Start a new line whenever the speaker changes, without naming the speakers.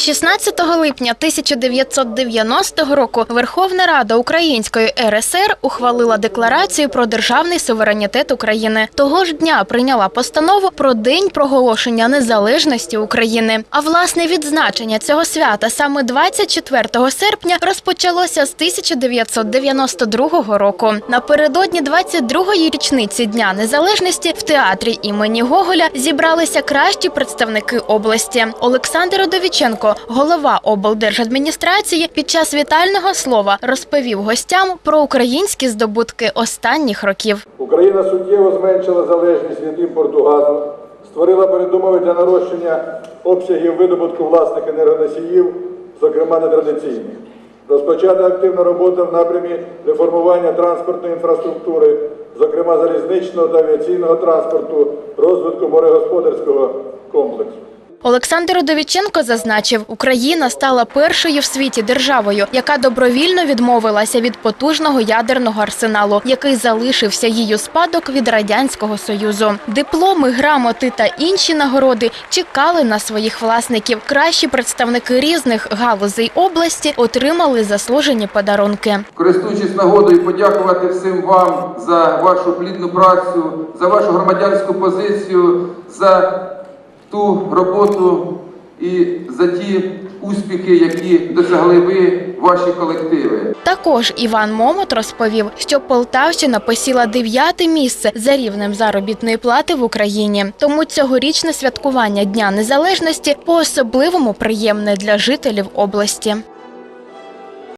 16 липня 1990 року Верховна Рада Української РСР ухвалила декларацію про державний суверенітет України. Того ж дня прийняла постанову про день проголошення незалежності України. А власне відзначення цього свята саме 24 серпня розпочалося з 1992 року. Напередодні 22-ї річниці Дня Незалежності в театрі імені Гоголя зібралися кращі представники області. Олександр Одовіченко, голова облдержадміністрації, під час вітального слова розповів гостям про українські здобутки останніх років.
Україна суттєво зменшила залежність від імпорту газу, створила передумови для нарощення обсягів видобутку власних енергоносіїв, зокрема нетрадиційних. Розпочата активна робота в напрямі реформування транспортної інфраструктури, зокрема залізничного та авіаційного транспорту, розвитку морегосподарського комплексу.
Олександр Одовіченко зазначив, Україна стала першою в світі державою, яка добровільно відмовилася від потужного ядерного арсеналу, який залишився її спадок від радянського союзу. Дипломи, грамоти та інші нагороди чекали на своїх власників. Кращі представники різних галузей області отримали заслужені подарунки.
Користуючись нагодою, подякувати всім вам за вашу плідну працю, за вашу громадянську позицію, за ту роботу і за ті успіхи, які досягли ви, ваші колективи.
Також Іван Момот розповів, що Полтавщина посіла дев'яте місце за рівнем заробітної плати в Україні. Тому цьогорічне святкування Дня Незалежності по-особливому приємне для жителів області.